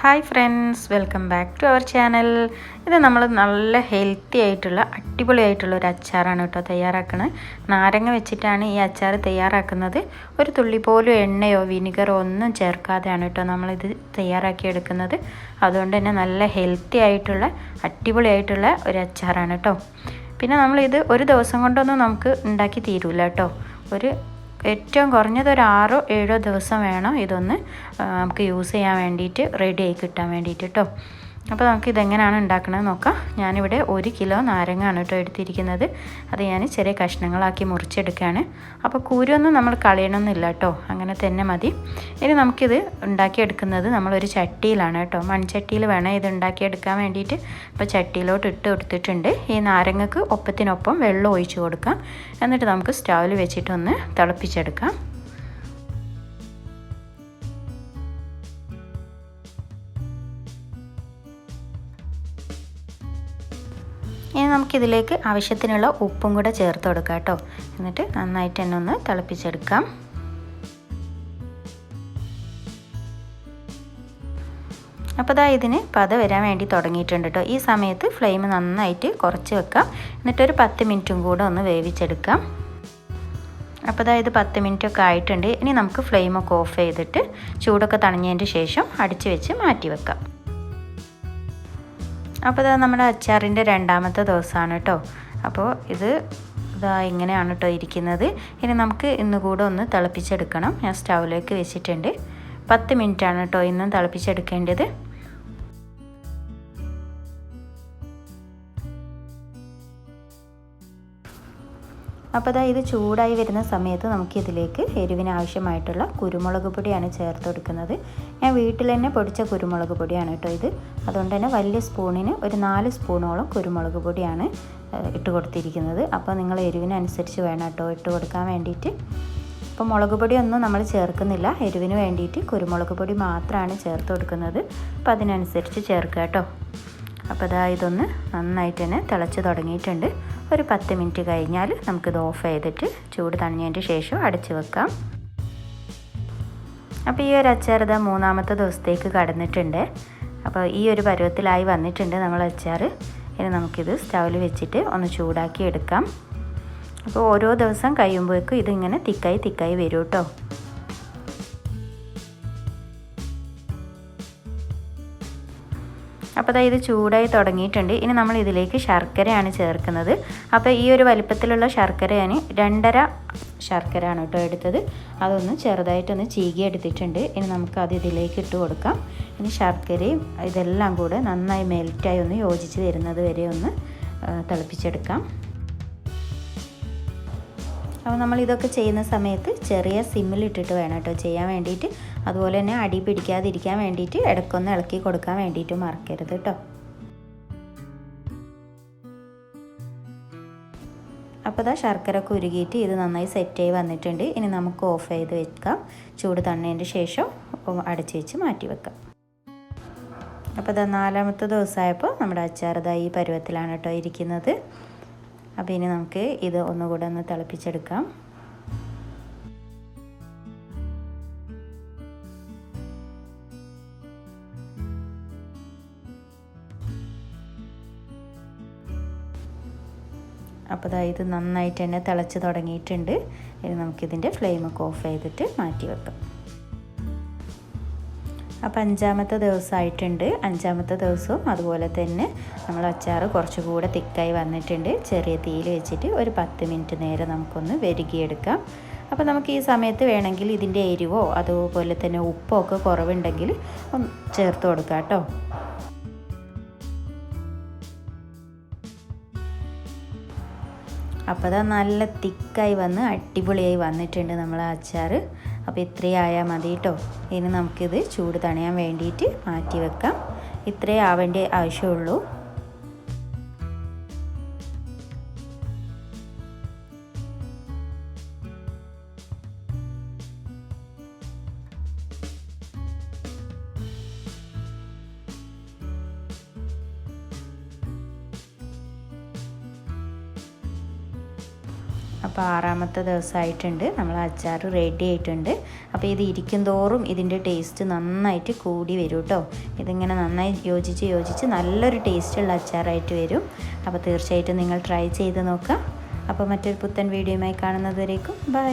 Hi friends welcome back to our channel ഇത് നമ്മൾ നല്ല ഹെൽത്തി ആയിട്ടുള്ള അടിപൊളി ആയിട്ടുള്ള ഒരു അച്ചാറാണ് കേട്ടോ തയ്യാറാക്കുന്നത് നാരങ്ങ വെച്ചിട്ടാണ് ഈ അച്ചാർ തയ്യാറാക്കുന്നത്. ഒരു തുള്ളി പോലും എണ്ണയോ വിനിഗറോ ഒന്നും ചേർക്കാതെയാണ് കേട്ടോ നമ്മളിത് തയ്യാറാക്കിയെടുക്കുന്നത് അതുകൊണ്ട് തന്നെ നല്ല ഹെൽത്തി ആയിട്ടുള്ള അടിപൊളി ആയിട്ടുള്ള ഒരു അച്ചാറാണ് കേട്ടോ. പിന്നെ നമ്മളിത് ഒരു ദിവസം കൊണ്ടൊന്നും നമുക്ക് ഉണ്ടാക്കി തീരൂല കേട്ടോ. ഒരു ഏറ്റവും കുറഞ്ഞത് ഒരു ആറോ ഏഴോ ദിവസം വേണം ഇതൊന്ന് നമുക്ക് യൂസ് ചെയ്യാൻ വേണ്ടിയിട്ട് റെഡി ആയി കിട്ടാൻ വേണ്ടിയിട്ട് കേട്ടോ അപ്പോൾ നമുക്ക് ഇതെങ്ങനെയാണ് ഉണ്ടാക്കണത് നോക്കാം. ഞാനിവിടെ ഒരു കിലോ നാരങ്ങാണ് കേട്ടോ എടുത്തിരിക്കുന്നത്. അത് ഞാൻ ചെറിയ കഷ്ണങ്ങളാക്കി മുറിച്ചെടുക്കുകയാണ്. അപ്പോൾ കൂരൊന്നും നമ്മൾ കളയണമെന്നില്ല കേട്ടോ. അങ്ങനെ തന്നെ മതി. ഇനി നമുക്കിത് ഉണ്ടാക്കിയെടുക്കുന്നത് നമ്മളൊരു ചട്ടിയിലാണ് കേട്ടോ. മൺചട്ടിയിൽ വേണം ഇത് ഉണ്ടാക്കിയെടുക്കാൻ വേണ്ടിയിട്ട്. അപ്പോൾ ചട്ടിയിലോട്ട് ഇട്ട് കൊടുത്തിട്ടുണ്ട്. ഈ നാരങ്ങക്ക് ഒപ്പത്തിനൊപ്പം വെള്ളം ഒഴിച്ച് കൊടുക്കാം. എന്നിട്ട് നമുക്ക് സ്റ്റൗവിൽ വെച്ചിട്ടൊന്ന് തിളപ്പിച്ചെടുക്കാം. ഇനി നമുക്കിതിലേക്ക് ആവശ്യത്തിനുള്ള ഉപ്പും കൂടെ ചേർത്ത് കൊടുക്കാം കേട്ടോ. എന്നിട്ട് നന്നായിട്ട് തന്നെ ഒന്ന് തിളപ്പിച്ചെടുക്കാം. അപ്പോൾ ദാ ഇതിന് പത വരാൻ വേണ്ടി തുടങ്ങിയിട്ടുണ്ട് കേട്ടോ. ഈ സമയത്ത് ഫ്ലെയിം നന്നായിട്ട് കുറച്ച് വെക്കാം. എന്നിട്ടൊരു പത്ത് മിനിറ്റും കൂടെ ഒന്ന് വേവിച്ചെടുക്കാം. അപ്പോൾ ദാ ഇത് പത്ത് മിനിറ്റ് ഒക്കെ ആയിട്ടുണ്ട്. ഇനി നമുക്ക് ഫ്ലെയിമൊക്കെ ഓഫ് ചെയ്തിട്ട് ചൂടൊക്കെ തണിഞ്ഞതിന്റെ ശേഷം അടിച്ച് വെച്ച് മാറ്റി വെക്കാം. അപ്പോൾ ഇതാ നമ്മുടെ അച്ചാറിന്റെ രണ്ടാമത്തെ ദിവസമാണ് കേട്ടോ. അപ്പോൾ ഇത് ഇതാ ഇങ്ങനെയാണ് കേട്ടോ ഇരിക്കുന്നത്. ഇനി നമുക്ക് ഇന്ന് കൂടെ ഒന്ന് തിളപ്പിച്ചെടുക്കണം. ഞാൻ സ്റ്റൗവിലേക്ക് വെച്ചിട്ടുണ്ട്. പത്ത് മിനിറ്റാണ് കേട്ടോ ഇന്നും തിളപ്പിച്ചെടുക്കേണ്ടത്. അപ്പോൾ അതാ ഇത് ചൂടായി വരുന്ന സമയത്ത് നമുക്കിതിലേക്ക് എരിവിന് ആവശ്യമായിട്ടുള്ള കുരുമുളക് പൊടിയാണ് ചേർത്ത് കൊടുക്കുന്നത്. ഞാൻ വീട്ടിൽ തന്നെ പൊടിച്ച കുരുമുളക് പൊടിയാണ് കേട്ടോ ഇത്. അതുകൊണ്ട് തന്നെ വലിയ സ്പൂണിന് ഒരു നാല് സ്പൂണോളം കുരുമുളക് പൊടിയാണ് ഇട്ട് കൊടുത്തിരിക്കുന്നത്. അപ്പോൾ നിങ്ങൾ എരിവിനനുസരിച്ച് വേണം കേട്ടോ ഇട്ട് കൊടുക്കാൻ വേണ്ടിയിട്ട്. അപ്പോൾ മുളക് പൊടിയൊന്നും നമ്മൾ ചേർക്കുന്നില്ല. എരിവിന് വേണ്ടിയിട്ട് കുരുമുളക് പൊടി മാത്രമാണ് ചേർത്ത് കൊടുക്കുന്നത്. അപ്പോൾ അതിനനുസരിച്ച് ചേർക്കുക കേട്ടോ. അപ്പോൾ അതാ ഇതൊന്ന് നന്നായിട്ട് തന്നെ തിളച്ച് തുടങ്ങിയിട്ടുണ്ട്. ഒരു പത്ത് മിനിറ്റ് കഴിഞ്ഞാൽ നമുക്കിത് ഓഫ് ചെയ്തിട്ട് ചൂട് തണിഞ്ഞതിന്റെ ശേഷം അടച്ചു വെക്കാം. അപ്പോൾ ഈ ഒരു അച്ചാർ ഇതാ മൂന്നാമത്തെ ദിവസത്തേക്ക് കടന്നിട്ടുണ്ട്. അപ്പോൾ ഈ ഒരു പരുവത്തിലായി വന്നിട്ടുണ്ട് നമ്മൾ അച്ചാർ. ഇനി നമുക്കിത് സ്റ്റൗവിൽ വെച്ചിട്ട് ഒന്ന് ചൂടാക്കി എടുക്കാം. അപ്പോൾ ഓരോ ദിവസം കഴിയുമ്പോഴേക്കും ഇതിങ്ങനെ തിക്കായി തിക്കായി വരും കേട്ടോ. അപ്പോൾ അതായത് ചൂടായി തുടങ്ങിയിട്ടുണ്ട്. ഇനി നമ്മൾ ഇതിലേക്ക് ശർക്കരയാണ് ചേർക്കുന്നത്. അപ്പോൾ ഈ ഒരു വലിപ്പത്തിലുള്ള ശർക്കര ഞാൻ രണ്ടര ശർക്കരയാണ് കേട്ടോ എടുത്തത്. അതൊന്ന് ചെറുതായിട്ടൊന്ന് ചീകി എടുത്തിട്ടുണ്ട്. ഇനി നമുക്ക് അത് ഇതിലേക്ക് ഇട്ട് കൊടുക്കാം. ഇനി ശർക്കരയും ഇതെല്ലാം കൂടെ നന്നായി മെൽറ്റായി ഒന്ന് യോജിച്ച് തരുന്നത് വരെ ഒന്ന് തിളപ്പിച്ചെടുക്കാം. അപ്പോൾ നമ്മൾ ഇതൊക്കെ ചെയ്യുന്ന സമയത്ത് ചെറിയ സിമ്മിലിട്ടിട്ട് വേണം കേട്ടോ ചെയ്യാൻ വേണ്ടിയിട്ട്. അതുപോലെ തന്നെ അടി പിടിക്കാതിരിക്കാൻ വേണ്ടിയിട്ട് ഇടയ്ക്കൊന്ന് ഇളക്കി കൊടുക്കാൻ വേണ്ടിയിട്ട് മറക്കരുത് കേട്ടോ. അപ്പോൾ ഇതാ ശർക്കര ഉരുകിയിട്ട് ഇത് നന്നായി സെറ്റായി വന്നിട്ടുണ്ട്. ഇനി നമുക്ക് ഓഫ് ചെയ്ത് വെക്കാം. ചൂട് തണ്ണതിന്റെ ശേഷം അടച്ച് വെച്ച് മാറ്റി വെക്കാം. അപ്പോൾ ഇതാ നാലാമത്തെ ദിവസമായപ്പോൾ നമ്മുടെ അച്ചാർ ഇതാ ഈ പരുവത്തിലാണ് കേട്ടോ ഇരിക്കുന്നത്. അപ്പോൾ ഇനി നമുക്ക് ഇത് ഒന്നുകൂടെ ഒന്ന് തിളപ്പിച്ചെടുക്കാം. അപ്പോൾ ദാ ഇത് നന്നായിട്ട് തന്നെ തിളച്ച് തുടങ്ങിയിട്ടുണ്ട്. ഇനി നമുക്കിതിന്റെ ഫ്ലെയിമൊക്കെ ഓഫ് ചെയ്തിട്ട് മാറ്റി വെക്കാം. അപ്പോൾ അഞ്ചാമത്തെ ദിവസമായിട്ടുണ്ട്. അഞ്ചാമത്തെ ദിവസവും അതുപോലെ തന്നെ നമ്മൾ അച്ചാർ കുറച്ചുകൂടെ തിക്കായി വന്നിട്ടുണ്ട്. ചെറിയ തീയിൽ വെച്ചിട്ട് ഒരു പത്ത് മിനിറ്റ് നേരം നമുക്കൊന്ന് വെരുകിയെടുക്കാം. അപ്പോൾ നമുക്ക് ഈ സമയത്ത് വേണമെങ്കിൽ ഇതിന്റെ എരിവോ അതുപോലെ തന്നെ ഉപ്പോ ഒക്കെ കുറവുണ്ടെങ്കിൽ ചേർത്ത് കൊടുക്കാം കേട്ടോ. അപ്പോൾ അത് നല്ല തിക്കായി വന്ന് അടിപൊളിയായി വന്നിട്ടുണ്ട് നമ്മൾ അച്ചാർ അപ്പോൾ ഇത്രയും ആയാൽ മതി കേട്ടോ ഇനി നമുക്കിത് ചൂട് തണിയാൻ വേണ്ടിയിട്ട് മാറ്റി വെക്കാം. ഇത്രേ ആവേണ്ട ആവശ്യമുള്ളൂ. അപ്പോൾ ആറാമത്തെ ദിവസമായിട്ടുണ്ട്. നമ്മൾ അച്ചാർ റെഡി ആയിട്ടുണ്ട്. അപ്പോൾ ഇത് ഇരിക്കും തോറും ഇതിന്റെ ടേസ്റ്റ് നന്നായിട്ട് കൂടി വരും കേട്ടോ ഇതിങ്ങനെ നന്നായി യോജിച്ച് യോജിച്ച് നല്ലൊരു ടേസ്റ്റുള്ള അച്ചാറായിട്ട് വരും. അപ്പോൾ തീർച്ചയായിട്ടും നിങ്ങൾ ട്രൈ ചെയ്ത് നോക്കാം അപ്പോൾ മറ്റൊരു പുത്തൻ വീഡിയോയുമായി കാണുന്നതുവരേക്കും. ബൈ